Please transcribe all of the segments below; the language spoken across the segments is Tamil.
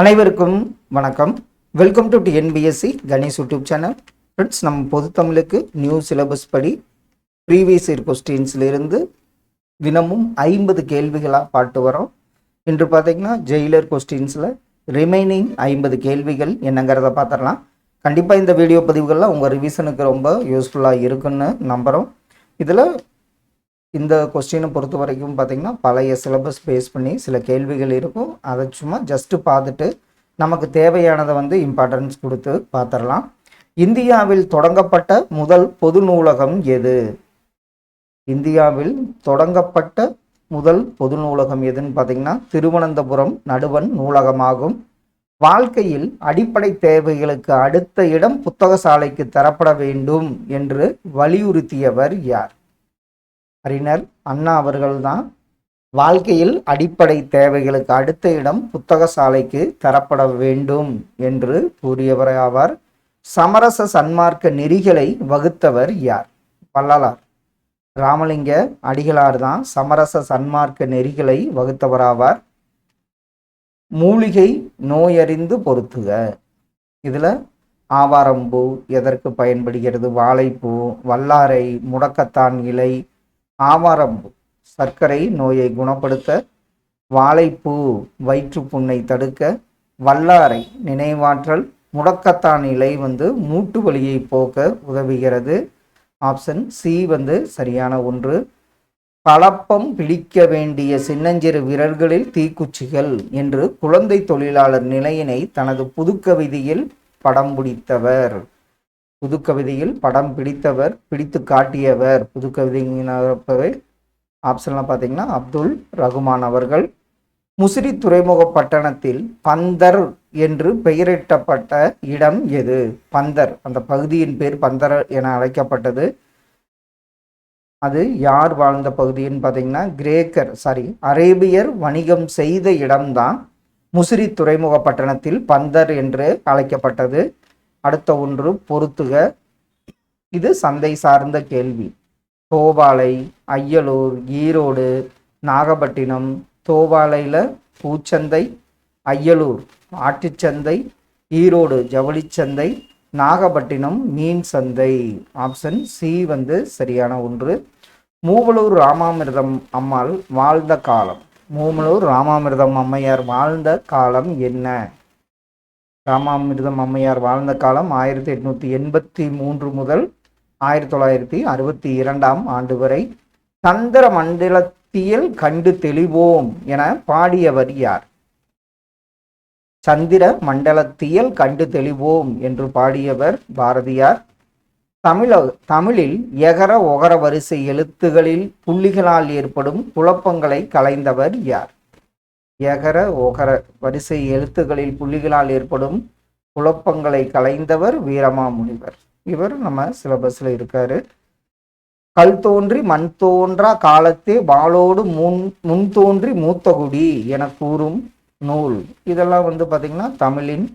அனைவருக்கும் வணக்கம். Welcome to TNPSC Ganesh YouTube channel friends நம்ம பொது தமிழுக்கு நியூ சிலபஸ் படி ப்ரீவியஸ் இயர் கொஸ்டின்ஸ்லேருந்து தினமும் ஐம்பது கேள்விகளாக பாட்டு வரோம். இன்று பார்த்தீங்கன்னா ஜெயிலர் கொஸ்டின்ஸில் ரிமைனிங் ஐம்பது கேள்விகள் என்னங்கிறத பார்த்துடலாம். கண்டிப்பாக இந்த வீடியோ பதிவுகள்லாம் உங்கள் ரிவிஷனுக்கு ரொம்ப யூஸ்ஃபுல்லாக இருக்குன்னு நம்புகிறோம் இதில் இந்த கொஸ்டினை பொறுத்த வரைக்கும் பார்த்தீங்கன்னா பழைய சிலபஸ் பேஸ் பண்ணி சில கேள்விகள் இருக்கும். அதை சும்மா ஜஸ்ட்டு பார்த்துட்டு நமக்கு தேவையானதை வந்து இம்பார்ட்டன்ஸ் கொடுத்து பார்த்துடலாம். இந்தியாவில் தொடங்கப்பட்ட முதல் பொது நூலகம் எது? இந்தியாவில் தொடங்கப்பட்ட முதல் பொது நூலகம் எதுன்னு பார்த்தீங்கன்னா திருவனந்தபுரம் நடுவன் நூலகமாகும். வாழ்க்கையில் அடிப்படை தேவைகளுக்கு அடுத்த இடம் புத்தக சாலைக்கு தரப்பட வேண்டும் என்று வலியுறுத்தியவர் யார்? அறிஞர் அண்ணா அவர்கள்தான் வாழ்க்கையில் அடிப்படை தேவைகளுக்கு அடுத்த இடம் புத்தக சாலைக்கு தரப்பட வேண்டும் என்று கூறியவர் ஆவார். சமரச சன்மார்க்க நெறிகளை வகுத்தவர் யார்? வள்ளலார். ராமலிங்க அடிகளார் தான் சமரச சன்மார்க்க நெறிகளை வகுத்தவராவார் மூலிகை நோயறிந்து பொருத்துக இதில் ஆவாரம்பூ எதற்கு பயன்படுகிறது? வாழைப்பூ வல்லாரை முடக்கத்தான் இலை ஆவாரம்பு. சர்க்கரை நோயை குணப்படுத்த வாழைப்பூ வயிற்றுப்புண்ணை தடுக்க வல்லாரை நினைவாற்றல் முடக்கத்தான் இலை வந்து மூட்டு வலியை போக்க உதவுகிறது. ஆப்ஷன் சி வந்து சரியான ஒன்று. பழப்பம் பிடிக்க வேண்டிய சின்னஞ்சிறு விரல்களில் தீக்குச்சிகள் என்று குழந்தை தொழிலாளர் நிலையினை தனது புதுக்கவிதையில் படம் பிடித்தவர். புதுக்கவிதையில் படம் பிடித்தவர் பிடித்து காட்டியவர். புதுக்கவிதையினப்பவே ஆப்ஷன்லாம் பார்த்தீங்கன்னா அப்துல் ரகுமான் அவர்கள். முசிறி துறைமுக பட்டணத்தில் பந்தர் என்று பெயரிட்டப்பட்ட இடம் எது? பந்தர் அந்த பகுதியின் பேர் பந்தர் என அழைக்கப்பட்டது. அது யார் வாழ்ந்த பகுதின்னு பார்த்தீங்கன்னா கிரேக்கர் சாரி அரேபியர் வணிகம் செய்த இடம்தான் முசிறி துறைமுக பட்டணத்தில் பந்தர் என்று அழைக்கப்பட்டது. அடுத்த ஒன்று பொருத்துக இது சந்தை சார்ந்த கேள்வி. தோவாலை ஐயலூர் ஈரோடு நாகப்பட்டினம் தோவாலையில் பூச்சந்தை ஐயலூர் ஆட்டுச்சந்தை ஈரோடு ஜவுளிச்சந்தை நாகப்பட்டினம் மீன் சந்தை. ஆப்ஷன் சி வந்து சரியான ஒன்று. மூவலூர் ராமாமிர்தம் அம்மாள் வாழ்ந்த காலம். மூவலூர் ராமாமிர்தம் அம்மையார் வாழ்ந்த காலம் என்ன? ராமாமிர்தம் அம்மையார் வாழ்ந்த காலம் ஆயிரத்தி எட்நூத்தி எண்பத்தி மூன்று முதல் ஆயிரத்தி தொள்ளாயிரத்தி அறுபத்தி இரண்டாம் ஆண்டு வரை. சந்திர மண்டலத்தியல் கண்டு தெளிவோம் என பாடியவர் யார்? சந்திர மண்டலத்தியல் கண்டு தெளிவோம் என்று பாடியவர் பாரதியார். தமிழ தமிழில் எகர ஒகர வரிசை எழுத்துகளில் புள்ளிகளால் ஏற்படும் குழப்பங்களை களைந்தவர் யார்? எகர ஒகர வரிசை எழுத்துக்களில் புள்ளிகளால் ஏற்படும் குழப்பங்களை கலைந்தவர் வீரமாமுனிவர் இவர் நம்ம சிலபஸ்ல இருக்காரு. கல் தோன்றி மண் தோன்றா காலத்தே வாளோடு முன் முன் தோன்றி மூத்தகுடி என கூறும் நூல். இதெல்லாம் வந்து பார்த்திங்கன்னா தமிழின்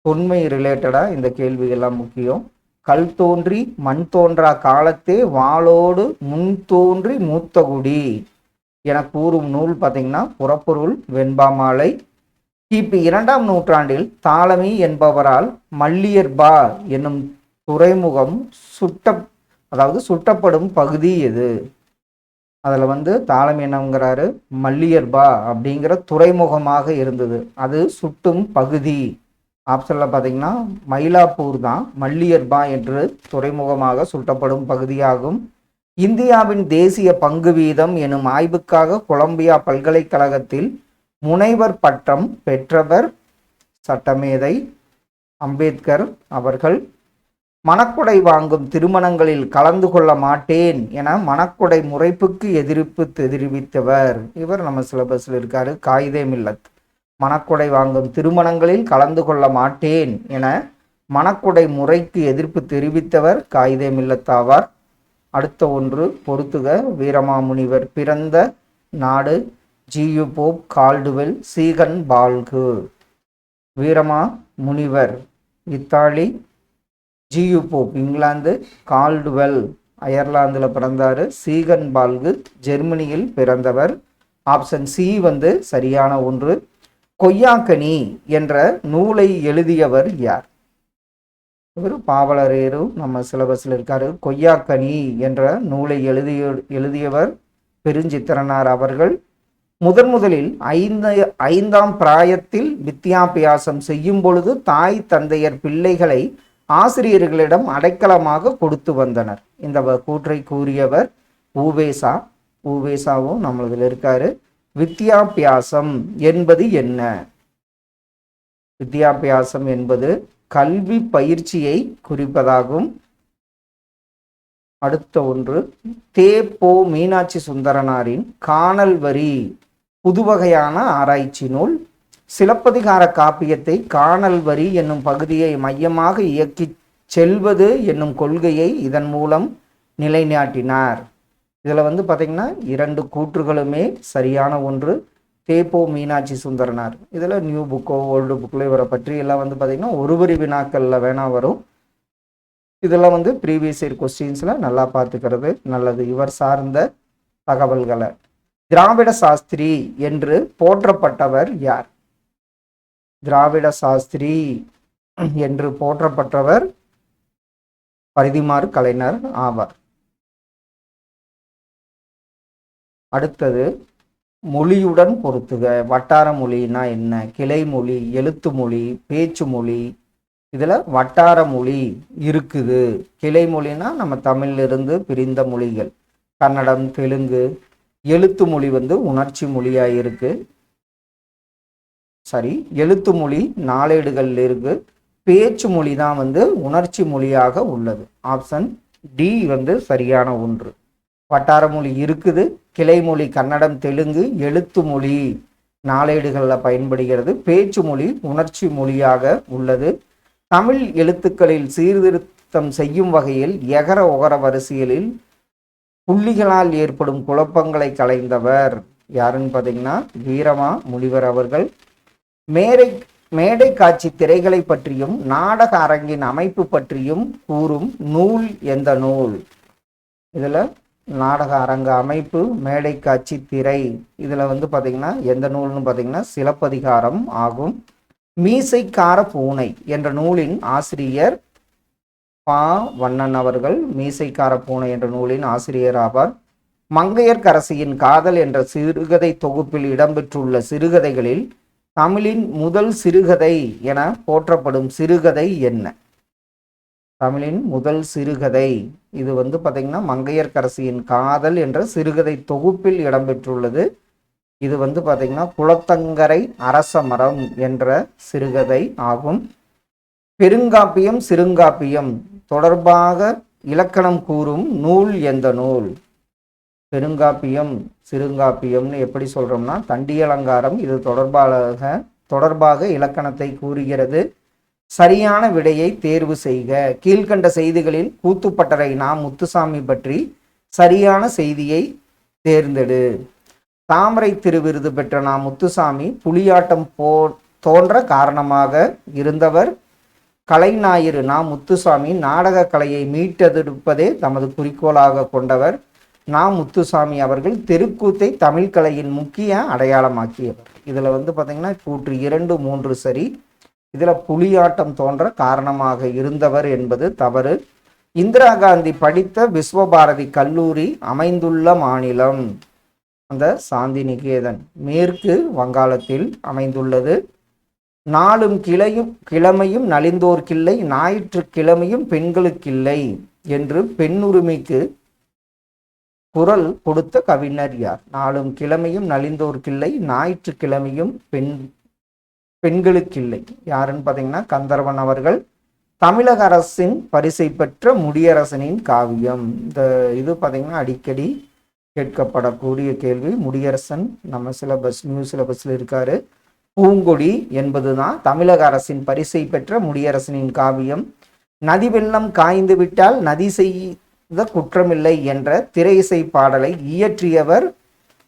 தொன்மை ரிலேட்டடாக இந்த கேள்விகள்லாம் முக்கியம். கல் தோன்றி மண் தோன்றா காலத்தே வாளோடு முன் தோன்றி மூத்தகுடி. என கூறும் நூல் பார்த்திங்கன்னா புறப்பொருள் வெண்பாமாலை கிபி இரண்டாம் நூற்றாண்டில் தாளமி என்பவரால் மல்லியர்பா என்னும் துறைமுகம் சுட்ட அதாவது சுட்டப்படும் பகுதி எது? அதில் வந்து தாளம் என்னங்கிறாரு மல்லியர்பா அப்படிங்கிற துறைமுகமாக இருந்தது. அது சுட்டும் பகுதி. ஆப்ஷனில் பார்த்தீங்கன்னா மயிலாப்பூர் தான் மல்லியர்பா என்று துறைமுகமாக சுட்டப்படும் பகுதியாகும். இந்தியாவின் தேசிய பங்கு வீதம் எனும் ஆய்வுக்காக கொலம்பியா பல்கலைக்கழகத்தில் முனைவர் பட்டம் பெற்றவர் சட்டமேதை அம்பேத்கர் அவர்கள் மணக்குடை வாங்கும் திருமணங்களில் கலந்து கொள்ள மாட்டேன் என மணக்குடை முறைப்புக்கு எதிர்ப்பு தெரிவித்தவர். இவர் நம்ம சிலபஸில் இருக்காரு காயிதே மில்லத். மணக்குடை வாங்கும் திருமணங்களில் கலந்து கொள்ள மாட்டேன் என மணக்குடை முறைக்கு எதிர்ப்பு தெரிவித்தவர் காயிதே மில்லத் ஆவார். அடுத்த ஒன்று பொறுத்துக வீரமாமுனிவர் பிறந்த நாடு G U Pope Caldwell Ziegenbalg. Veerama Munivar Italy G U Pope England Caldwell அயர்லாந்தில் பிறந்தார். சீகன் பால்கு ஜெர்மனியில் பிறந்தவர். ஆப்ஷன் சி வந்து சரியான ஒன்று. கொய்யாக்கனி என்ற நூலை எழுதியவர் யார்? இவர் பாவலரேரும் நம்ம சிலபஸில் இருக்காரு. கொய்யாக்கனி என்ற நூலை எழுதிய எழுதியவர் பெருஞ்சித்திரனார் அவர்கள் முதன் முதலில் ஐந்து ஐந்தாம் பிராயத்தில் வித்தியாபியாசம் செய்யும் பொழுது தாய் தந்தையர் பிள்ளைகளை ஆசிரியர்களிடம் அடைக்கலமாக கொடுத்து வந்தனர். இந்த கூற்றை கூறியவர் ஊவேசா. ஊவேசாவும் நம்மளதில் இருக்காரு. வித்தியாபியாசம் என்பது என்ன? வித்தியாபியாசம் என்பது கல்வி பயிற்சியை குறிப்பதாகும். அடுத்த ஒன்று தே போ மீனாட்சி சுந்தரனாரின் காணல் வரி புதுவகையான ஆராய்ச்சி நூல். சிலப்பதிகார காப்பியத்தை காணல் வரி என்னும் பகுதியை மையமாக இயக்கிச் செல்வது என்னும் கொள்கையை இதன் மூலம் நிலைநாட்டினார். இதில் வந்து பார்த்திங்கன்னா இரண்டு கூற்றுகளுமே சரியான ஒன்று. தேப்போ மீனாட்சி சுந்தரனார். இதில் நியூ புக்கோ ஓல்டு புக்கோ இவரை பற்றி எல்லாம் வந்து பார்த்தீங்கன்னா ஒரு வரி வினாக்களில் வேணால் வரும். இதெல்லாம் வந்து ப்ரீவியஸ் இயர் கொஸ்டின்ஸில் நல்லா பார்த்துக்கிறது நல்லது. இவர் சார்ந்த தகவல்களை. திராவிட சாஸ்திரி என்று போற்றப்பட்டவர் யார்? திராவிட சாஸ்திரி என்று போற்றப்பட்டவர் பரிதிமாறு கலைஞர் ஆவார். அடுத்தது மொழியுடன் பொருத்துக. வட்டார மொழினா என்ன? கிளை மொழி எழுத்து மொழி பேச்சு மொழி. இதில் வட்டார மொழி இருக்குது. கிளை மொழினா நம்ம தமிழிலிருந்து பிரிந்த மொழிகள். கன்னடம் தெலுங்கு. எழுத்து மொழி வந்து உணர்ச்சி மொழியாக இருக்கு. சரி எழுத்து மொழி நாளேடுகள் இருக்கு. பேச்சு மொழி தான் வந்து உணர்ச்சி மொழியாக உள்ளது. ஆப்ஷன் டி வந்து சரியான ஒன்று. வட்டார மொழி இருக்குது. கிளைமொழி கன்னடம் தெலுங்கு எழுத்து மொழி நாளேடுகளில் பயன்படுகிறது. பேச்சு மொழி உணர்ச்சி மொழியாக உள்ளது. தமிழ் எழுத்துக்களில் சீர்திருத்தம் செய்யும் வகையில் எகர ஒகர வரிசைகளில் புள்ளிகளால் ஏற்படும் குழப்பங்களை களைந்தவர் யாருன்னு பார்த்தீங்கன்னா வீரமா முனிவர் அவர்கள். மேடை மேடை காட்சி திரைகளை பற்றியும் நாடக அரங்கின் அமைப்பு பற்றியும் கூறும் நூல் எந்த நூல்? இதில் நாடக அரங்க அமைப்பு மேடை காட்சி திரை. இதில் வந்து பார்த்திங்கன்னா எந்த நூல்னு பார்த்தீங்கன்னா சிலப்பதிகாரம் ஆகும். மீசைக்கார பூனை என்ற நூலின் ஆசிரியர் பா. வண்ணன் அவர்கள் மீசைக்கார பூனை என்ற நூலின் ஆசிரியர் ஆவார். மங்கையர்க்கரசியின் காதல் என்ற சிறுகதை தொகுப்பில் இடம்பெற்றுள்ள சிறுகதைகளில் தமிழின் முதல் சிறுகதை என போற்றப்படும் சிறுகதை என்ன? தமிழின் முதல் சிறுகதை. இது வந்து பார்த்தீங்கன்னா மங்கையர்கரசியின் காதல் என்ற சிறுகதை தொகுப்பில் இடம்பெற்றுள்ளது. இது வந்து பார்த்தீங்கன்னா குளத்தங்கரை அரச மரம் என்ற சிறுகதை ஆகும். பெருங்காப்பியம் சிறுங்காப்பியம் தொடர்பாக இலக்கணம் கூறும் நூல் எந்த நூல்? பெருங்காப்பியம் சிறுங்காப்பியம்னு எப்படி சொல்கிறோம்னா தண்டியலங்காரம் இது தொடர்பாக தொடர்பாக இலக்கணத்தை கூறுகிறது. சரியான விடையை தேர்வு செய்க. கீழ்கண்ட செய்திகளில் கூத்துப்பட்டறை நாம் முத்துசாமி பற்றி சரியான செய்தியை தேர்ந்தெடு. தாமரை திருவிருது பெற்ற நாம் முத்துசாமி புலியாட்டம் போ தோன்ற காரணமாக இருந்தவர். கலைஞாயிறு நா முத்துசாமி நாடக கலையை மீட்டெடுப்பதே தமது குறிக்கோளாக கொண்டவர். நா முத்துசாமி அவர்கள் தெருக்கூத்தை தமிழ் கலையின் முக்கிய அடையாளமாக்கியவர். இதில் வந்து பார்த்திங்கன்னா கூற்று இரண்டு மூன்று சரி. இதில் புலியாட்டம் தோன்ற காரணமாக இருந்தவர் என்பது தவறு. இந்திரா காந்தி படித்த விஸ்வபாரதி கல்லூரி அமைந்துள்ள மாநிலம். அந்த சாந்தி நிகேதன் மேற்கு வங்காளத்தில் அமைந்துள்ளது. நாளும் கிளையும் கிழமையும் நலிந்தோர்க்கில்லை ஞாயிற்று கிழமையும் பெண்களுக்கில்லை என்று பெண்ணுரிமைக்கு குரல் கொடுத்த கவிஞர் யார்? நாளும் கிழமையும் நலிந்தோர்க்கில்லை ஞாயிற்றுக்கிழமையும் பெண் பெண்களுக்கு பெண்களுக்கில்லை. யாருன்னு பார்த்தீங்கன்னா கந்தர்வன் அவர்கள் தமிழக அரசின் பரிசை பெற்ற முடியரசனின் காவியம். இந்த இது பார்த்தீங்கன்னா அடிக்கடி கேட்கப்படக்கூடிய கேள்வி. முடியரசன் நம்ம சிலபஸ் நியூ சிலபஸில் இருக்காரு. பூங்கொடி என்பது தான் தமிழக அரசின் பரிசை பெற்ற முடியரசனின் காவியம். நதி வெள்ளம் காய்ந்து விட்டால் நதி செய்த குற்றமில்லை என்ற திரை இசை பாடலை இயற்றியவர்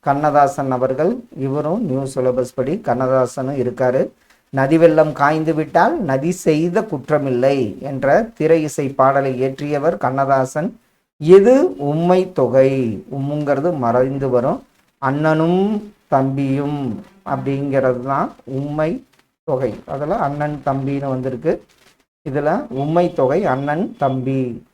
கண்ணதாசன் அவர்கள் இவரும் நியூ சிலபஸ் படி கண்ணதாசனும் இருக்காரு. நதி வெள்ளம் காய்ந்து விட்டால் நதி செய்த குற்றமில்லை என்ற திரை இசை பாடலை இயற்றியவர் கண்ணதாசன். எது உம்மை தொகை? உம்முங்கிறது மறைந்து வரும். அண்ணனும் தம்பியும் அப்படிங்கிறது தான் உண்மை தொகை. அதில் அண்ணன் தம்பின்னு வந்திருக்கு. இதில் உண்மை தொகை அண்ணன் தம்பி.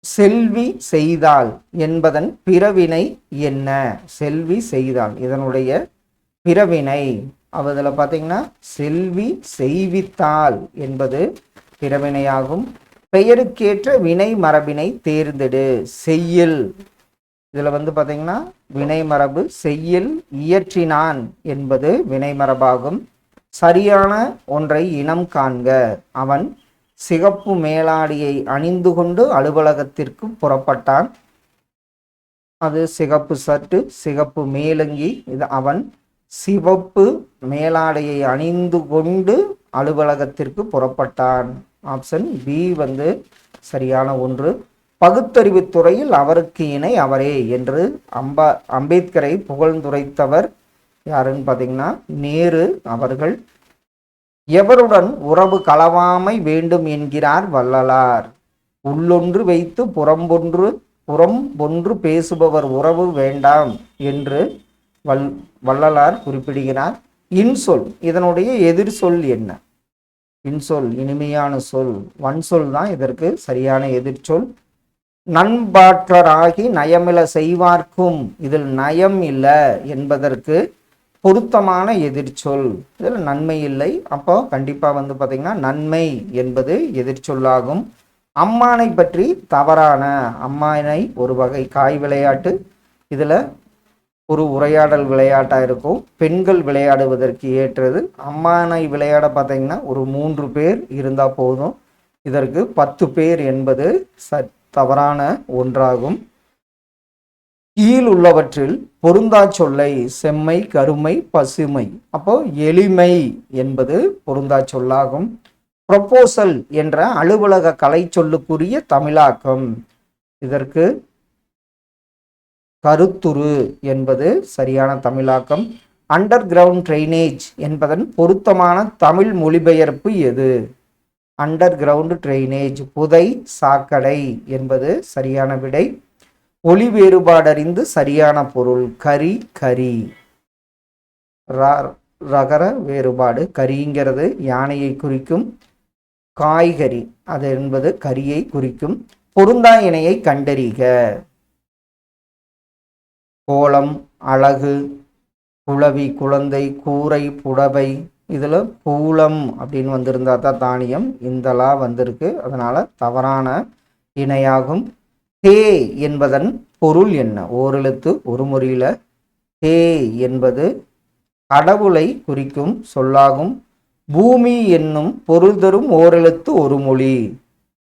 செல்வி செய்தால் என்பதன் பிறவினை என்ன? செல்வி செய்தால் இதனுடைய பிறவினை. அதில் பார்த்தீங்கன்னா செல்வி செய்வித்தால் என்பது பிறவினையாகும். பெயருக்கேற்ற வினை மரபினை தேர்ந்தெடு. செய்யில். இதில் வந்து பார்த்தீங்கன்னா வினை மரபு செய்யில் இயற்றினான் என்பது வினை மரபாகும். சரியான ஒன்றை இனம் காண்க. அவன் சிகப்பு மேலாடியை அணிந்து கொண்டு அலுவலகத்திற்கு புறப்பட்டான். அது சிகப்பு சட்டு சிகப்பு மேலங்கி. இது அவன் சிவப்பு மேலாடையை அணிந்து கொண்டு அலுவலகத்திற்கு புறப்பட்டான். ஆப்ஷன் பி வந்து சரியான ஒன்று. பகுத்தறிவு துறையில் அவருக்கு இணை அவரே என்று அம்பா அம்பேத்கரை புகழ்ந்துரைத்தவர் யாருன்னு பார்த்தீங்கன்னா நேரு அவர்கள். எவருடன் உறவு களவாமை வேண்டும் என்கிறார் வள்ளலார். உள்ளொன்று வைத்து புறம்பொன்று புறம் ஒன்று பேசுபவர் உறவு வேண்டாம் என்று வல் வள்ளலார் குறிப்பிடுகிறார். இன்சொல் இதனுடைய எதிர் சொல் என்ன? இன்சொல் இனிமையான சொல். வன்சொல் தான் இதற்கு சரியான எதிர்ச்சொல் நண்பாற்றராகி நயமில செய்வார்க்கும். இதில் நயம் இல்லை என்பதற்கு பொருத்தமான எதிர்ச்சொல். இதில் நன்மை இல்லை. அப்போ கண்டிப்பாக வந்து பார்த்திங்கன்னா நன்மை என்பது எதிர்ச்சொல்லாகும். அம்மானை பற்றி தவறான அம்மானை ஒரு வகை காய் விளையாட்டு. இதில் ஒரு உரையாடல் விளையாட்டாக இருக்கும். பெண்கள் விளையாடுவதற்கு ஏற்றது. அம்மானை விளையாட பார்த்தீங்கன்னா ஒரு மூன்று பேர் இருந்தால் போதும். இதற்கு பத்து பேர் என்பது ச தவறான ஒன்றாகும். கீழ் உள்ளவற்றில் பொருந்தா சொல்லை செம்மை கருமை பசுமை. அப்போ எளிமை என்பது பொருந்தா சொல்லாகும் ப்ரொப்போசல் என்ற அலுவலக கலை சொல்லுக்குரிய தமிழாக்கம். இதற்கு கருத்துரு என்பது சரியான தமிழாக்கம். அண்டர் கிரவுண்ட் ட்ரைனேஜ் என்பதன் பொருத்தமான தமிழ் மொழிபெயர்ப்பு எது? அண்டர் கிரவுண்ட் ட்ரைனேஜ் புதை சாக்கடை என்பது சரியான விடை. ஒளி வேறுபாடறிந்து சரியான பொருள். கரி கரி. ர- ரகர வேறுபாடு. கரிங்கிறது யானையை குறிக்கும். காய்கறி அது என்பது கரியை குறிக்கும். பொருந்தா இணையை கண்டறிக. கோலம் அழகு குளவி குழந்தை கூரை புடவை. இதில் கூலம் அப்படின்னு வந்திருந்தா தான் தானியம். இந்தலா வந்திருக்கு. அதனால் தவறான இணையாகும். தே என்பதன் பொருள் என்ன? ஓரெழுத்து ஒரு முறையில் தே என்பது கடவுளை குறிக்கும் சொல்லாகும். பூமி என்னும் பொருள் தரும் ஓரெழுத்து ஒரு மொழி.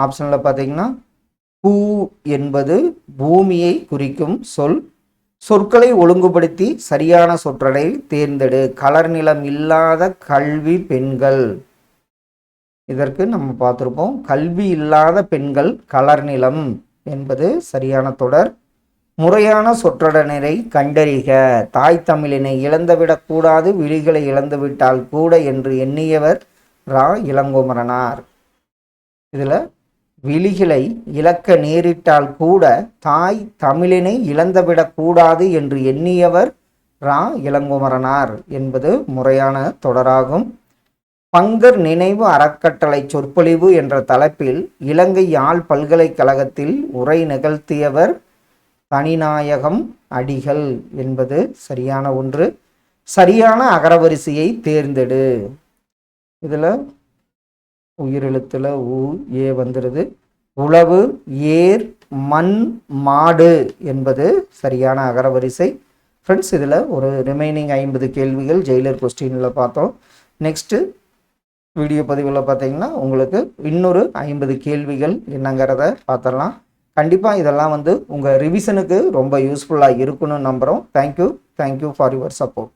ஆப்ஷனில் பார்த்தீங்கன்னா பூ என்பது பூமியை குறிக்கும் சொல். சொற்களை ஒழுங்குபடுத்தி சரியான சொற்றொடரை தேர்ந்தெடு. கலர் நிலம் இல்லாத கல்வி பெண்கள். இதற்கு நம்ம பார்த்துருப்போம் கல்வி இல்லாத பெண்கள் கலர் நிலம். என்பது சரியான தொடர். முறையான சொற்றொடரை கண்டறிக. தாய் தமிழினை இழந்துவிடக்கூடாது விழிகளை இழந்துவிட்டால் கூட என்று எண்ணியவர் ரா. இளங்குமரனார். இதில் விழிகளை இழக்க நேரிட்டால் கூட தாய் தமிழினை இழந்துவிடக்கூடாது என்று எண்ணியவர் ரா. இளங்குமரனார் என்பது முறையான தொடராகும். பங்கர் நினைவு அறக்கட்டளை சொற்பொழிவு என்ற தலைப்பில் இலங்கை யாழ் பல்கலைக்கழகத்தில் உரை நிகழ்த்தியவர் தனிநாயகம் அடிகள் என்பது சரியான ஒன்று. சரியான அகரவரிசையை தேர்ந்தெடு. இதில் உயிரெழுத்தில் உ ஏ வந்துடுது உழவு ஏர் மண் மாடு என்பது சரியான அகரவரிசை. ஃப்ரெண்ட்ஸ் இதில் ஒரு ரிமைனிங் ஐம்பது கேள்விகள் ஜெயிலர் கொஸ்டினில் பார்த்தோம். நெக்ஸ்ட்டு வீடியோ பதிவில் பார்த்தீங்கன்னா உங்களுக்கு இன்னொரு ஐம்பது கேள்விகள் என்னங்கிறத பார்த்துடலாம். கண்டிப்பாக இதெல்லாம் வந்து உங்கள் ரிவிஷனுக்கு ரொம்ப யூஸ்ஃபுல்லாக இருக்குன்னு நம்புகிறோம் thank you thank you for your support